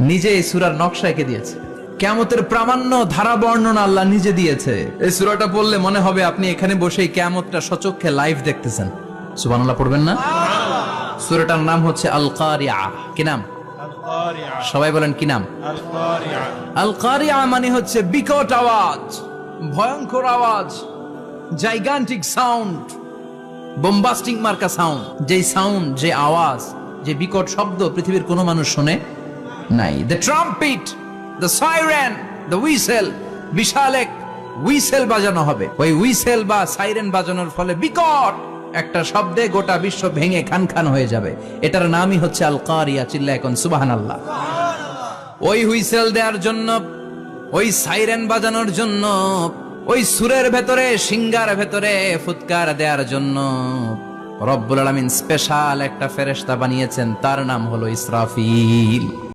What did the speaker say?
নিজে এই সুরার নকশা এঁকে দিয়েছে। কেমতের প্রামাণ্য ধারা বর্ণনা আল্লাহ নিজে দিয়েছে। এই সুরাটা পড়লে মনে হবে আপনি এখানে বসেই কেমতটা সচক্ষে লাইভ দেখতেছেন। সুবহানাল্লাহ পড়বেন না? সুরাটার নাম হচ্ছে আল কারিয়া কি নাম? সবাই বলেন কি নাম? আল কারিয়া মানে হচ্ছে বিকট আওয়াজ ভয়ঙ্কর আওয়াজ জাইগান্টিক সাউন্ড বোম্বাস্টিং মার্কা সাউন্ড যে সাউন্ড যে আওয়াজ যে বিকট শব্দ পৃথিবীর কোনো মানুষ শোনে নাই। The trumpet the siren the whistle বিশাল এক উইসেল বাজানো হবে। ওই উইসেল বা সাইরেন বাজানোর ফলে বিকট একটা শব্দে গোটা বিশ্ব ভেঙে খান খান হয়ে যাবে। এটার নামই হচ্ছে আল কারিয়া চিল্লা এখন সুবাহান আল্লাহ ওই হুইসেল দেওয়ার জন্য, ওই সাইরেন বাজানোর জন্য, ওই সুরের ভেতরে, সিঙ্গার ভেতরে ফুৎকার দেওয়ার জন্য রব্বুল আলামিন স্পেশাল একটা ফেরেশতা বানিয়েছেন। তার নাম হলো ইসরাফিল।